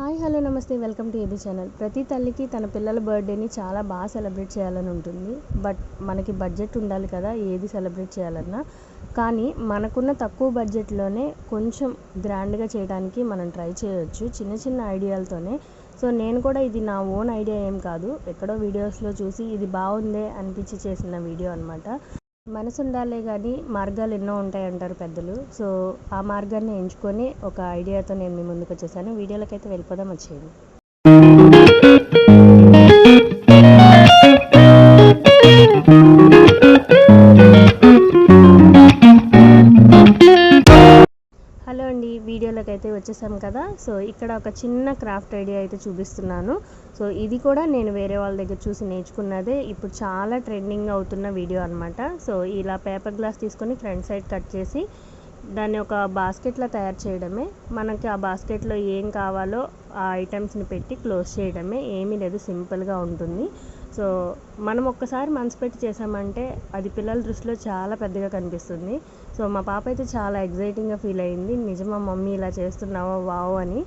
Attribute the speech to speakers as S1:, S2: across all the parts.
S1: Hi hello నమస్తే welcome to AB channel. ప్రతి తల్లికి తన పిల్లల బర్త్డేని చాలా బాగా సెలబ్రేట్ చేయాలని ఉంటుంది. బట్ మనకి బడ్జెట్ ఉండాలి కదా ఏది సెలబ్రేట్ చేయాలన్నా. కానీ మనకున్న తక్కువ బడ్జెట్లోనే కొంచెం గ్రాండ్గా చేయడానికి మనం ట్రై చేయొచ్చు చిన్న చిన్న ఐడియాలతోనే. సో నేను కూడా ఇది నా ఓన్ ఐడియా ఏం కాదు. ఎక్కడో వీడియోస్లో చూసి ఇది బాగుందే అనిపించి చేసిన వీడియో అనమాట మనసు ఉండాలే కానీ మార్గాలు ఎన్నో ఉంటాయి అంటారు పెద్దలు. సో ఆ మార్గాన్ని ఎంచుకొని ఒక ఐడియాతో నేను మీ ముందుకు వచ్చేసాను వీడియోలోకి అయితే వెళ్ళిపోదాం వచ్చేయండి. వచ్చేసాం కదా. సో ఇక్కడ ఒక చిన్న క్రాఫ్ట్ ఐడియా అయితే చూపిస్తున్నాను. సో ఇది కూడా నేను వేరే వాళ్ళ దగ్గర చూసి నేర్చుకున్నదే. ఇప్పుడు చాలా ట్రెండింగ్ అవుతున్న వీడియో అనమాట సో ఇలా పేపర్ గ్లాస్ తీసుకొని ఫ్రంట్ సైడ్ కట్ చేసి దాన్ని ఒక బాస్కెట్లో తయారు చేయడమే. మనకి ఆ బాస్కెట్లో ఏం కావాలో ఆ ఐటమ్స్ని పెట్టి క్లోజ్ చేయడమే. ఏమీ లేదు సింపుల్గా ఉంటుంది. సో మనం ఒక్కసారి మనసు పెట్టి చేసామంటే అది పిల్లల దృష్టిలో చాలా పెద్దగా కనిపిస్తుంది. సో మా పాప అయితే చాలా ఎగ్జైటింగ్గా ఫీల్ అయింది. నిజమా మమ్మీ ఇలా చేస్తున్నావా వావ్ అని.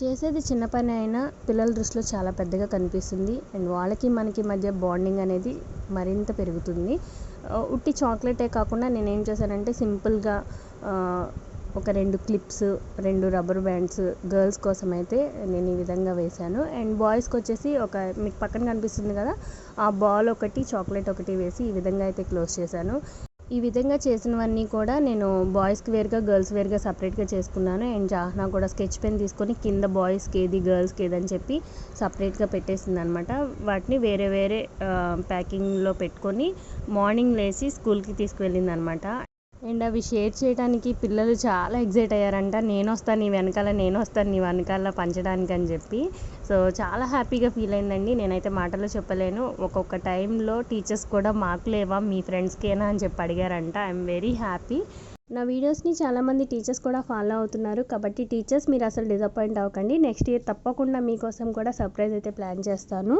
S1: చేసేది చిన్న పని అయినా పిల్లల దృష్టిలో చాలా పెద్దగా కనిపిస్తుంది. అండ్ వాళ్ళకి మనకి మధ్య బాండింగ్ అనేది మరింత పెరుగుతుంది. ఉట్టి చాక్లెటే కాకుండా నేనేం చేశానంటే సింపుల్గా ఒక రెండు క్లిప్స్ రెండు రబ్బర్ బ్యాండ్స్ గర్ల్స్ కోసం అయితే నేను ఈ విధంగా వేశాను. అండ్ బాయ్స్కి వచ్చేసి ఒక మీకు పక్కన కనిపిస్తుంది కదా ఆ బాల్ ఒకటి చాక్లెట్ ఒకటి వేసి ఈ విధంగా అయితే క్లోజ్ చేశాను. ఈ విధంగా చేసినవన్నీ కూడా నేను బాయ్స్కి వేరుగా గర్ల్స్ వేరుగా సపరేట్గా చేసుకున్నాను. అండ్ జాహ్నా కూడా స్కెచ్ పెన్ తీసుకొని కింద బాయ్స్కి ఏది గర్ల్స్కి ఏది అని చెప్పి సపరేట్గా పెట్టేసింది అనమాట వాటిని వేరే వేరే ప్యాకింగ్లో పెట్టుకొని మార్నింగ్ లేచి స్కూల్కి తీసుకువెళ్ళింది అనమాట అండ్ అవి షేర్ చేయడానికి పిల్లలు చాలా ఎగ్జైట్ అయ్యారంట. నేను వస్తాను నీ వెనకాల నేను వస్తాను నీ వెనకాల పంచడానికి అని చెప్పి. సో చాలా హ్యాపీగా ఫీల్ అయిందండి. నేనైతే మాటలో చెప్పలేను. ఒక్కొక్క టైంలో టీచర్స్ కూడా మాకు లేవా మీ ఫ్రెండ్స్కేనా అని చెప్పి అడిగారంట. I'm very happy. నా వీడియోస్ని చాలామంది టీచర్స్ కూడా ఫాలో అవుతున్నారు. కాబట్టి టీచర్స్ మీరు అసలు డిసప్పాయింట్ అవ్వకండి. నెక్స్ట్ ఇయర్ తప్పకుండా మీకోసం కూడా సర్ప్రైజ్ అయితే ప్లాన్ చేస్తాను.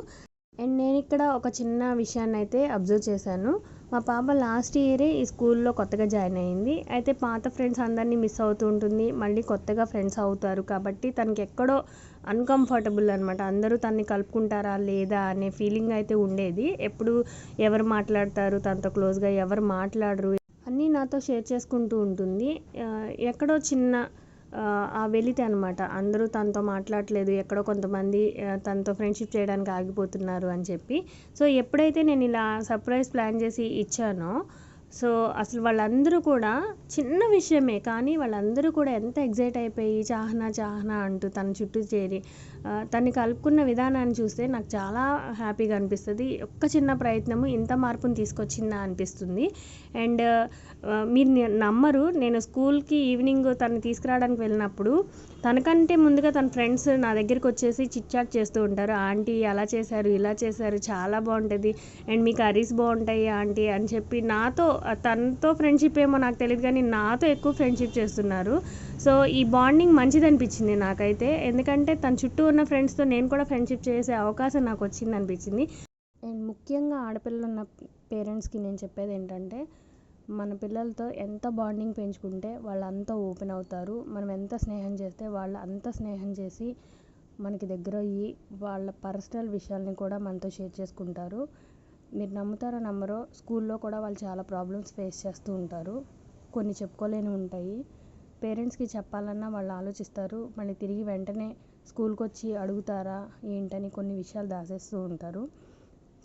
S1: అండ్ నేను ఇక్కడ ఒక చిన్న విషయాన్ని అయితే అబ్జర్వ్ చేశాను. మా పాప లాస్ట్ ఇయరే ఈ స్కూల్లో కొత్తగా జాయిన్ అయింది. అయితే పాత ఫ్రెండ్స్ అందరినీ మిస్ అవుతూ ఉంటుంది. మళ్ళీ కొత్తగా ఫ్రెండ్స్ అవుతారు కాబట్టి తనకి ఎక్కడో అన్కంఫర్టబుల్ అనమాట అందరూ తన్ని కలుపుకుంటారా లేదా అనే ఫీలింగ్ అయితే ఉండేది. ఎప్పుడు ఎవరు మాట్లాడతారు తనతో క్లోజ్గా ఎవరు మాట్లాడరు అన్నీ నాతో షేర్ చేసుకుంటూ ఉంటుంది. ఎక్కడో చిన్న ఆ, ఆ వెలితే అనమాట అందరూ తనతో మాట్లాడట్లేదు. ఎక్కడో కొంతమంది తనతో ఫ్రెండ్షిప్ చేయడానికి ఆగిపోతున్నారు అని చెప్పి. సో ఎప్పుడైతే నేను ఇలా సర్ప్రైజ్ ప్లాన్ చేసి ఇచ్చానో సో అసలు వాళ్ళందరూ కూడా చిన్న విషయమే కానీ వాళ్ళందరూ కూడా ఎంత ఎగ్జైట్ అయిపోయి చాహనా చాహనా అంటూ తన చుట్టూ చేరి తను తన్ని కలుపుకున్న విధానాన్ని చూస్తే నాకు చాలా హ్యాపీగా అనిపిస్తుంది. ఒక్క చిన్న ప్రయత్నము ఇంత మార్పును తీసుకొచ్చిందా అనిపిస్తుంది. అండ్ మీరు నమ్మరు నేను స్కూల్కి ఈవినింగ్ తను తీసుకురావడానికి వెళ్ళినప్పుడు తనకంటే ముందుగా తన ఫ్రెండ్స్ నా దగ్గరికి వచ్చేసి చిట్ చాట్ చేస్తూ ఉంటారు. ఆంటీ అలా చేశారు ఇలా చేశారు చాలా బాగుంటుంది. అండ్ మీ కర్రీస్ బాగుంటాయి ఆంటీ అని చెప్పి నాతో తనతో ఫ్రెండ్షిప్ ఏమో నాకు తెలియదు కానీ నాతో ఎక్కువ ఫ్రెండ్షిప్ చేస్తున్నారు. సో ఈ బాండింగ్ మంచిది అనిపించింది నాకైతే. ఎందుకంటే తన చుట్టూ ఉన్న ఫ్రెండ్స్తో నేను కూడా ఫ్రెండ్షిప్ చేసే అవకాశం నాకు వచ్చింది అనిపించింది. అండ్ ముఖ్యంగా ఆడపిల్లలు ఉన్న పేరెంట్స్కి నేను చెప్పేది ఏంటంటే మన పిల్లలతో ఎంత బాండింగ్ పెంచుకుంటే వాళ్ళు అంత ఓపెన్ అవుతారు. మనం ఎంత స్నేహం చేస్తే వాళ్ళు అంత స్నేహం చేసి మనకి దగ్గర అయ్యి వాళ్ళ పర్సనల్ విషయాల్ని కూడా మనతో షేర్ చేసుకుంటారు. మీరు నమ్ముతారో నమ్మరో స్కూల్లో కూడా వాళ్ళు చాలా ప్రాబ్లమ్స్ ఫేస్ చేస్తూ ఉంటారు. కొన్ని చెప్పుకోలేని ఉంటాయి. పేరెంట్స్కి చెప్పాలన్నా వాళ్ళు ఆలోచిస్తారు. మళ్ళీ తిరిగి వెంటనే స్కూల్కి వచ్చి అడుగుతారా ఏంటని కొన్ని విషయాలు దాచేస్తూ ఉంటారు.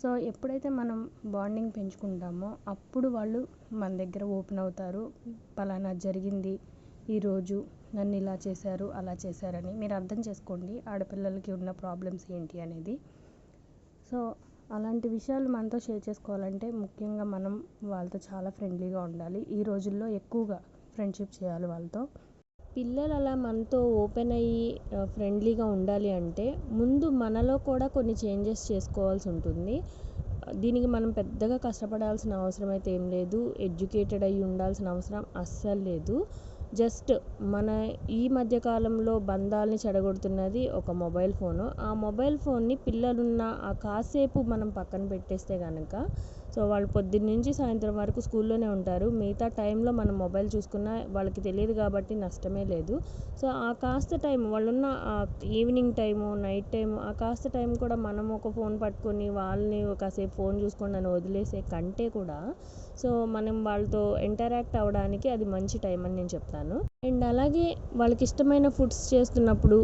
S1: సో ఎప్పుడైతే మనం బాండింగ్ పెంచుకుంటామో అప్పుడు వాళ్ళు మన దగ్గర ఓపెన్ అవుతారు. పలానా జరిగింది ఈరోజు నన్ను ఇలా చేశారు అలా చేశారని మీరు అర్థం చేసుకోండి. ఆడపిల్లలకి ఉన్న ప్రాబ్లమ్స్ ఏంటి అనేది. సో అలాంటి విషయాలు మనతో షేర్ చేసుకోవాలంటే ముఖ్యంగా మనం వాళ్ళతో చాలా ఫ్రెండ్లీగా ఉండాలి. ఈ రోజుల్లో ఎక్కువగా ఫ్రెండ్షిప్ చేయాలి వాళ్ళతో. పిల్లలు అలా మనతో ఓపెన్ అయ్యి ఫ్రెండ్లీగా ఉండాలి అంటే ముందు మనలో కూడా కొన్ని చేంజెస్ చేసుకోవాల్సి ఉంటుంది. దీనికి మనం పెద్దగా కష్టపడాల్సిన అవసరం అయితే ఏం లేదు. ఎడ్యుకేటెడ్ అయ్యి ఉండాల్సిన అవసరం అస్సలు లేదు. జస్ట్ మన ఈ మధ్య కాలంలో బంధాలని చెడగొడుతున్నది ఒక మొబైల్ ఫోను. ఆ మొబైల్ ఫోన్ని పిల్లలున్న ఆ కాసేపు మనం పక్కన పెట్టేస్తే కనుక సో వాళ్ళు పొద్దున్న నుంచి సాయంత్రం వరకు స్కూల్లోనే ఉంటారు. మిగతా టైంలో మనం మొబైల్ చూసుకున్నా వాళ్ళకి తెలియదు కాబట్టి నష్టమే లేదు. సో ఆ కాస్త టైం వాళ్ళున్న ఈవినింగ్ టైము నైట్ టైము ఆ కాస్త టైం కూడా మనం ఒక ఫోన్ పట్టుకొని వాళ్ళని కాసేపు ఫోన్ చూసుకోండి అని వదిలేసే కంటే కూడా సో మనం వాళ్ళతో ఇంటరాక్ట్ అవ్వడానికి అది మంచి టైం అని నేను చెప్తాను. అండ్ అలాగే వాళ్ళకి ఇష్టమైన ఫుడ్స్ చేస్తున్నప్పుడు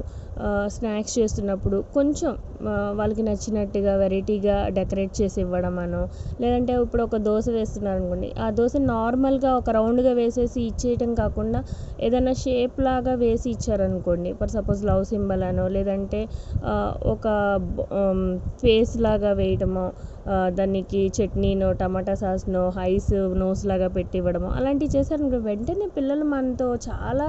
S1: స్నాక్స్ చేస్తున్నప్పుడు కొంచెం వాళ్ళకి నచ్చినట్టుగా వెరైటీగా డెకరేట్ చేసి ఇవ్వడం అనో లేదంటే ఇప్పుడు ఒక దోశ వేస్తున్నారు అనుకోండి ఆ దోశ నార్మల్గా ఒక రౌండ్గా వేసేసి ఇచ్చేయటం కాకుండా ఏదైనా షేప్ లాగా వేసి ఇచ్చారనుకోండి ఫర్ సపోజ్ లవ్ సింబల్ అనో లేదంటే ఒక ఫేస్ లాగా వేయటమో దానికి చట్నీనో టమాటా సాస్నో హైస్ నోస్ లాగా పెట్టి ఇవ్వడము. అలాంటివి చేశారనుకో వెంటనే పిల్లలు మనతో చాలా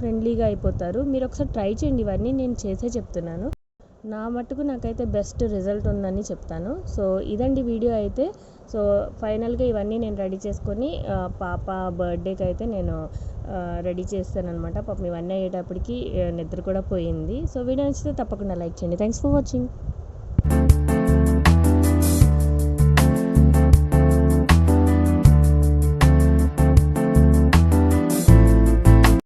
S1: ఫ్రెండ్లీగా అయిపోతారు. మీరు ఒకసారి ట్రై చేయండి ఇవన్నీ నేను చేసే చెప్తున్నాను. నా మట్టుకు నాకైతే బెస్ట్ రిజల్ట్ ఉందని చెప్తాను. సో ఇదండి వీడియో అయితే. సో ఫైనల్గా ఇవన్నీ నేను రెడీ చేసుకొని పాప బర్త్డేకి అయితే నేను రెడీ చేస్తాను పాపం ఇవన్నీ అయ్యేటప్పటికి నిద్ర కూడా పోయింది. సో వీడియో నచ్చితే తప్పకుండా లైక్ చేయండి. Thanks for watching.